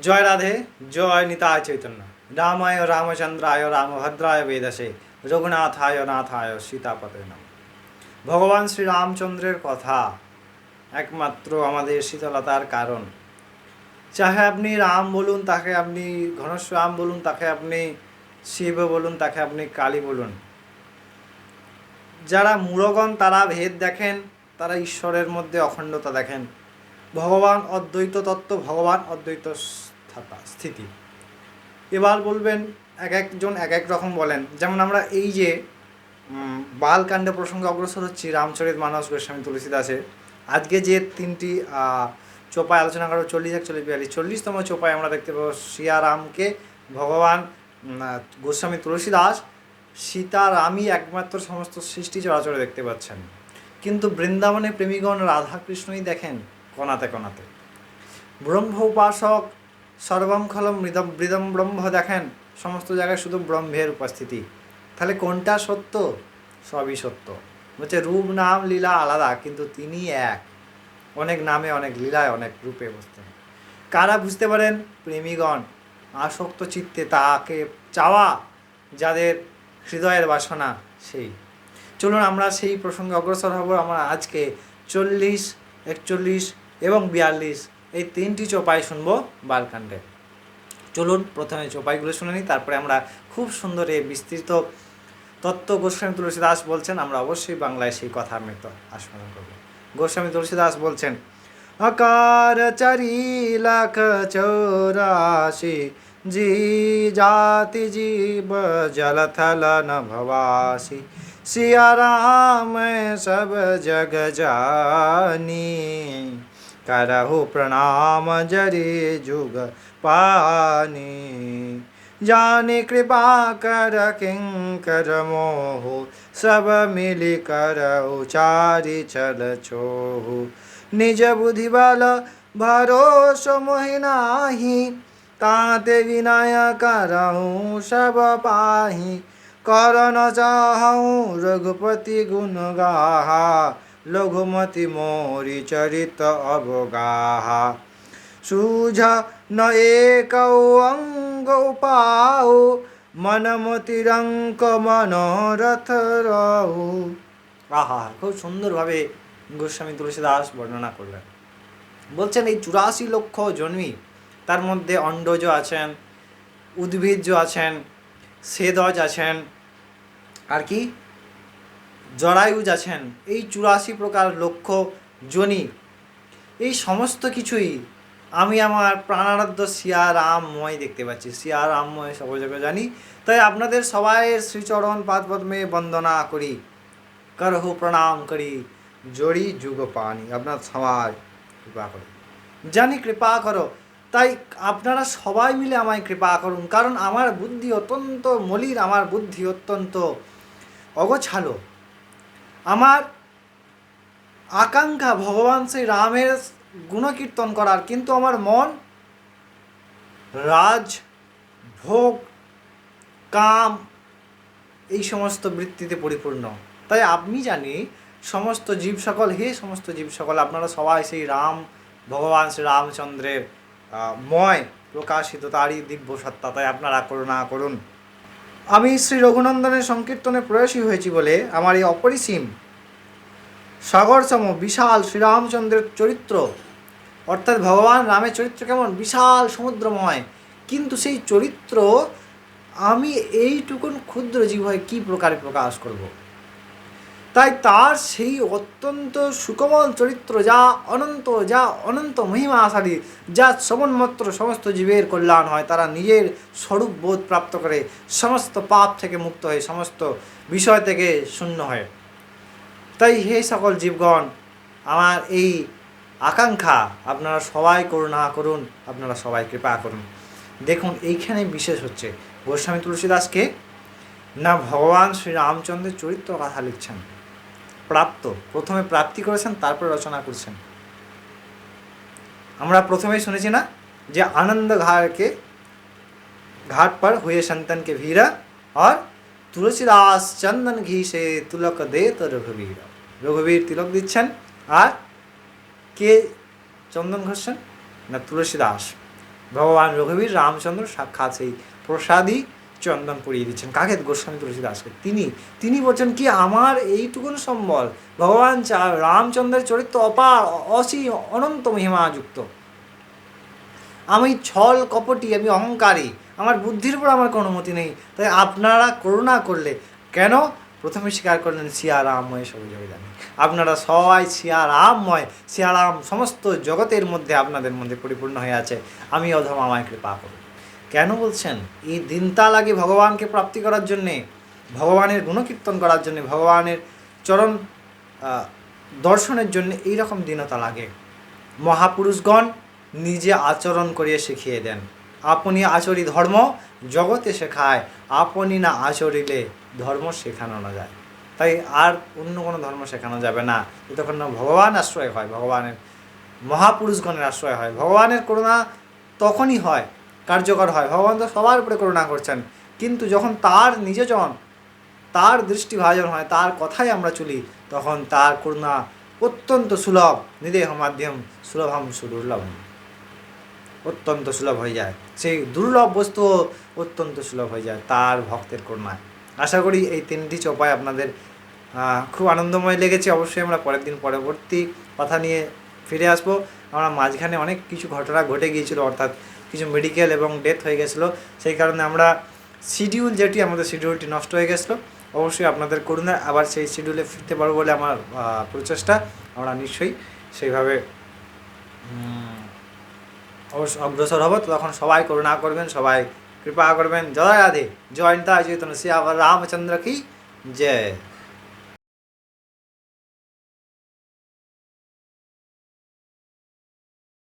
জয় রাধে, জয় নিতায় চৈতন্য। রামায় রামচন্দ্রায় রামভদ্রায় বেদসে, রঘুনাথায় নাথায় সীতাপতে নাম। ভগবান শ্রী রামচন্দ্রের কথা একমাত্র আমাদের শীতলতার কারণ। চাহে আপনি রাম বলুন, তাকে আপনি ঘনশ্যাম বলুন, তাকে আপনি শিব বলুন, তাকে আপনি কালী বলুন। যারা মূঢ়গণ তারা ভেদ দেখেন, তারা ঈশ্বরের মধ্যে অখণ্ডতা দেখেন। ভগবান অদ্বৈত তত্ত্ব, ভগবান অদ্বৈত স্থা- স্থিতি। এবার বলবেন, এক একজন এক এক রকম বলেন। যেমন আমরা এই যে বালকাণ্ড প্রসঙ্গে অগ্রসর হচ্ছি, রামচরিত মানস গোস্বামী তুলসীদাসের। আজকে যে তিনটি চোপায় আলোচনা করো, চল্লিশ এক একচল্লিশ বিয়াল্লিশ। চল্লিশতম চোপায় আমরা দেখতে পাবো সিয়ারামকে, ভগবান গোস্বামী তুলসীদাস, সীতারামই একমাত্র সমস্ত সৃষ্টি চরাচরে দেখতে পাচ্ছেন। কিন্তু বৃন্দাবনে প্রেমীগণ রাধাকৃষ্ণই দেখেন কণাতে কণাতে। ব্রহ্ম উপাসক সর্বম খলম মৃদম মৃদম ব্রহ্ম দেখেন, সমস্ত জায়গায় শুধু ব্রহ্মের উপস্থিতি। তাহলে কোনটা সত্য? সবই সত্য। বলছে রূপ, নাম, লীলা আলাদা, কিন্তু তিনি এক। অনেক নামে, অনেক লীলায়, অনেক রূপে বসতেন কারা বুঝতে পারেন? প্রেমীগণ। আসক্ত চিত্তে তাকে চাওয়া, যাদের হৃদয়ের বাসনা সেই। চলুন আমরা সেই প্রসঙ্গে অগ্রসর হব। আমরা আজকে চল্লিশ, একচল্লিশ এবং বিয়াল্লিশ এই তিনটি চোপাই শুনবো বালকাণ্ডে চলুন প্রথমে চোপাইগুলো শুনে নিই তারপরে আমরা খুব সুন্দর এই বিস্তৃত তত্ত্ব গোস্বামী তুলসী দাস বলছেন আমরা অবশ্যই বাংলায় সেই কথা আমি তো আস্বাদন করবো গোস্বামী তুলসী দাস বলছেন আকার চারি লাখ চৌরাশি জি জাতি জীব জলথল ন ভবাসি सिया राम सब जग जानी करहु प्रणाम जरे जुग पानी जाने कृपा कर किंकर मोह सब मिली कर उचारी चल छोहु निज बुद्धि बल भरोस मोहि नाही ताते विनय करहु सब पाही। करन चाहूँ रघुपति गुण गाहा লঘুমতি মরি চরিত অবগাহা সুঝ ন এক অঙ্গ পাও মনমতিরঙ্ক মনোরথ রহু আহা খুব সুন্দরভাবে গোস্বামী তুলসী দাস বর্ণনা করলেন। বলছেন, এই চুরাশি লক্ষ জন্মি তার মধ্যে অণ্ডজ আছেন উদ্ভিদ আছেন, সেদজ আছেন, আর কি? জরায়ুজ আছেন এই চুরাশি প্রকার লক্ষ জনি। এই সমস্ত কিছুই আমি আমার প্রাণারাধ্য সিয়া রামময় দেখতে পাচ্ছি। সিয়া রামময় সকল জায়গায় জানি। তাই আপনাদের সবাইয়ের শ্রীচরণ পাদ পদ্মে বন্দনা করি। করহু প্রণাম করি। জড়ি যুগ পানি। আপনার সবাই কৃপা করো জানি কৃপা করো। তাই আপনারা সবাই মিলে আমায় কৃপা করুন। কারণ আমার বুদ্ধি অত্যন্ত মলির আমার বুদ্ধি অত্যন্ত অগোছালো। আমার আকাঙ্ক্ষা ভগবান শ্রী রামের গুণকীর্তন করার, কিন্তু আমার মন রাজ, ভোগ, কাম এই সমস্ত বৃত্তিতে পরিপূর্ণ। তাই আমি জানি সমস্ত জীব সকল, হে সমস্ত জীব সকল, আপনারা সবাই সেই রাম, ভগবান শ্রী রামচন্দ্রের ময় প্রকাশিত তারই দিব্য সত্তা তাই আপনারা করুণা করুন। আমি শ্রী রঘুনন্দনের সংকীর্তনে প্রয়াসী হয়েছি বলে আমার এই অপরিসীম সাগরসম বিশাল শ্রীরামচন্দ্রের চরিত্র, অর্থাৎ ভগবান রামের চরিত্র কেমন বিশাল সমুদ্রময় কিন্তু সেই চরিত্র আমি এইটুকুন ক্ষুদ্র জীব হয়ে কী প্রকারে প্রকাশ করব। তাই তার সেই অত্যন্ত সুকমল চরিত্র যা অনন্ত যা অনন্ত মহিমাশালী যা শ্রবণমাত্র সমস্ত জীবের কল্যাণ হয়, তারা নিজের স্বরূপ বোধ প্রাপ্ত করে, সমস্ত পাপ থেকে মুক্ত হয়ে, সমস্ত বিষয় থেকে শূন্য হয়। তাই হে সকল জীবগণ, আমার এই আকাঙ্ক্ষা আপনারা সবাই করুণা করুন, আপনারা সবাই কৃপা করুন। দেখুন, এইখানে বিশেষ হচ্ছে, গোস্বামী তুলসীদাসকে না ভগবান শ্রী রামচন্দ্রের চরিত্র কথা লিখছেন প্রাপ্ত। প্রথমে প্রাপ্তি করেছেন, তারপর রচনা করছেন। আমরা প্রথমেই শুনেছি না যে আনন্দ ঘাটকে ঘাট পর হয়ে সন্তানকে ভীরা আর তুলসীদাস চন্দন ঘি সে তুলক দে তো রঘুবীর। রঘুবীর তিলক দিচ্ছেন আর কে চন্দন ঘষছেন? না, তুলসীদাস। ভগবান রঘুবীর রামচন্দ্র সাক্ষাৎ সেই প্রসাদী চন্দন পরিয়ে দিচ্ছেন। কাকে? গোস্বামী তুলসী দাসকে। তিনি তিনি বলছেন কি, আমার এইটুকুন সম্বল ভগবান রামচন্দ্রের চরিত্র অপার অসীম অনন্ত মহিমাযুক্ত। আমি ছল, কপটি, আমি অহংকারী। আমার বুদ্ধির উপর আমার কোনো অনুমতি নেই। তাই আপনারা করুণা করলে। কেন? প্রথমে স্বীকার করলেন সিয়ারামময় সব জগদানে আপনারা সবাই সিয়ারামময়, সিয়ারাম সমস্ত জগতের মধ্যে, আপনাদের মধ্যে পরিপূর্ণ হয়ে আছে। আমি অধম আমায় কৃপা করুন কেন বলছেন? এই দিনটা লাগে ভগবানকে প্রাপ্তি করার জন্যে, ভগবানের গুণকীর্তন করার জন্যে, ভগবানের চরণ দর্শনের জন্য এইরকম দিনতা লাগে মহাপুরুষগণ নিজে আচরণ করিয়ে শিখিয়ে দেন। আপনি আচরি ধর্ম জগতে শেখায়, আপনি না আচরিলে ধর্ম শেখানো না যায়। তাই আর অন্য কোনো ধর্ম শেখানো যাবে না। যতক্ষণ না ভগবান আশ্রয় হয়, ভগবানের মহাপুরুষগণের আশ্রয় হয়। ভগবানের করুণা তখনই হয় কার্যকর হয়। ভগবান তো সবার উপরে করুণা করছেন। কিন্তু যখন তার নিজজন, তার দৃষ্টিভাজন হয়, তার কথাই আমরা চলি, তখন তার করুণা অত্যন্ত সুলভ, নিদেহ মাধ্যম সুলভম সুদুর্লভম। অত্যন্ত সুলভ হয়ে যায়। সেই দুর্লভ বস্তু অত্যন্ত সুলভ হয়ে যায় তার ভক্তের করুণায়। আশা করি এই তিনটি চোপায় আপনাদের খুব আনন্দময় লেগেছে। অবশ্যই আমরা পরের দিন পরবর্তী কথা নিয়ে ফিরে আসব। আমরা মাঝখানে অনেক কিছু ঘটনা ঘটে গিয়েছিল, অর্থাৎ কিছু মেডিকেল এবং ডেথ হয়ে গেছিল, সেই কারণে আমরা শিডিউল যেটি, আমাদের শিডিউলটি নষ্ট হয়ে গেছিল। অবশ্যই আপনাদের করুণা আবার সেই শিডিউলে ফিরতে পারব বলে আমার প্রচেষ্টা। আমরা নিশ্চয়ই সেইভাবে অবশ্য অগ্রসর হব। তখন সবাই করুণা করবেন, সবাই কৃপা করবেন। জয় রাধে। জয়ন্তা চৈতন্য। শ্রী আবার রামচন্দ্র কি? জয়।